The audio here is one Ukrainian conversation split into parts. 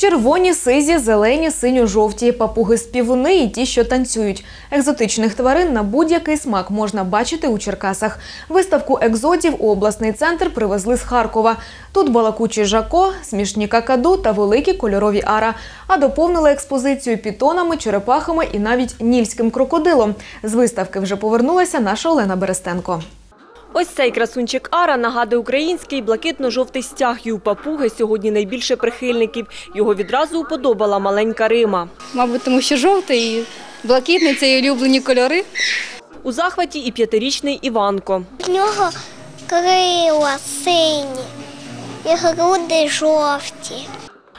Червоні, сизі, зелені, синьо-жовті, папуги-співуни і ті, що танцюють. Екзотичних тварин на будь-який смак можна бачити у Черкасах. Виставку екзотів у обласний центр привезли з Харкова. Тут балакучі жако, смішні какаду та великі кольорові ара. А доповнили експозицію пітонами, черепахами і навіть нільським крокодилом. З виставки вже повернулася наша Олена Берестенко. Ось цей красунчик Ара нагадує український блакитно-жовтий стяг. І у папуги сьогодні найбільше прихильників. Його відразу уподобала маленька Рима. Мабуть, тому що жовтий і блакитний це її улюблені кольори. У захваті і п'ятирічний Іванко. В нього крила сині і груди жовті.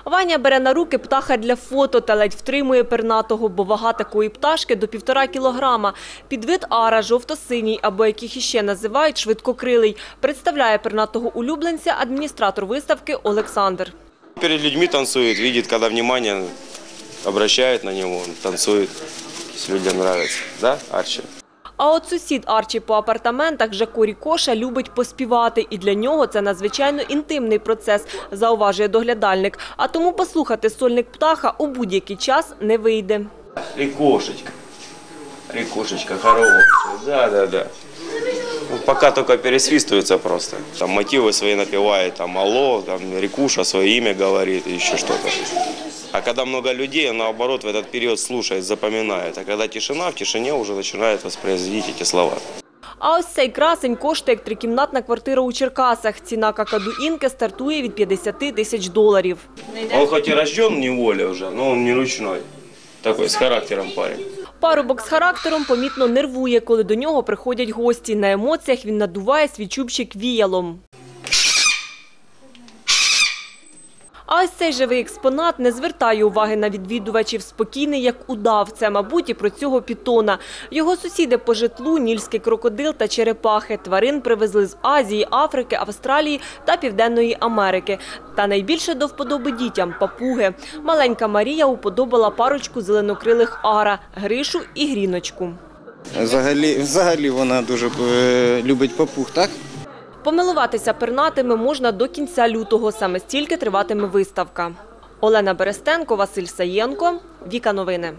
Ваня бере на руки птаха для фото та ледь втримує пернатого, бо вага такої пташки до півтора кілограма. Підвид ара, жовто-синій, або яких іще називають швидкокрилий. Представляє пернатого улюбленця адміністратор виставки Олександр. Перед людьми танцует, видит, когда внимание обращает на танцует. Если людям нравится. Да, Арчи? А от сусід Арчі по апартаментах Жако Рікоша любить поспівати, і для нього це надзвичайно інтимний процес, зауважує доглядальник. А тому послухати сольник птаха у будь-який час не вийде. Рикошечка. Рикошечка, хорошая. Да, да, да. Ну, пока только пересвистывается просто. Там мотивы свои напевает, там алло, там Рикуша свое имя говорит, еще что-то. А когда много людей, наоборот в этот период слушает, запоминает. А когда тишина, в тишине уже начинает воспроизводить эти слова. А ось цей красень коштує як трикімнатна квартира у Черкасах. Ціна какаду інки стартує від 50 тисяч доларів. Он хоть и рожден в неволе уже, но он не ручной. Такой, с характером парень. Парубок з характером помітно нервує, коли до нього приходять гості. На емоціях він надуває свій чубчик віялом. А ось цей живий експонат не звертає уваги на відвідувачів. Спокійний, як удав. Це, мабуть, і про цього пітона. Його сусіди по житлу – нільський крокодил та черепахи. Тварин привезли з Азії, Африки, Австралії та Південної Америки. Та найбільше до вподоби дітям – папуги. Маленька Марія уподобала парочку зеленокрилих ара – Гришу і Гріночку. Взагалі, взагалі вона дуже е, любить папуг, так? Помилуватися пернатими можна до кінця лютого. Саме стільки триватиме виставка. Олена Берестенко, Василь Саєнко. Віка Новини.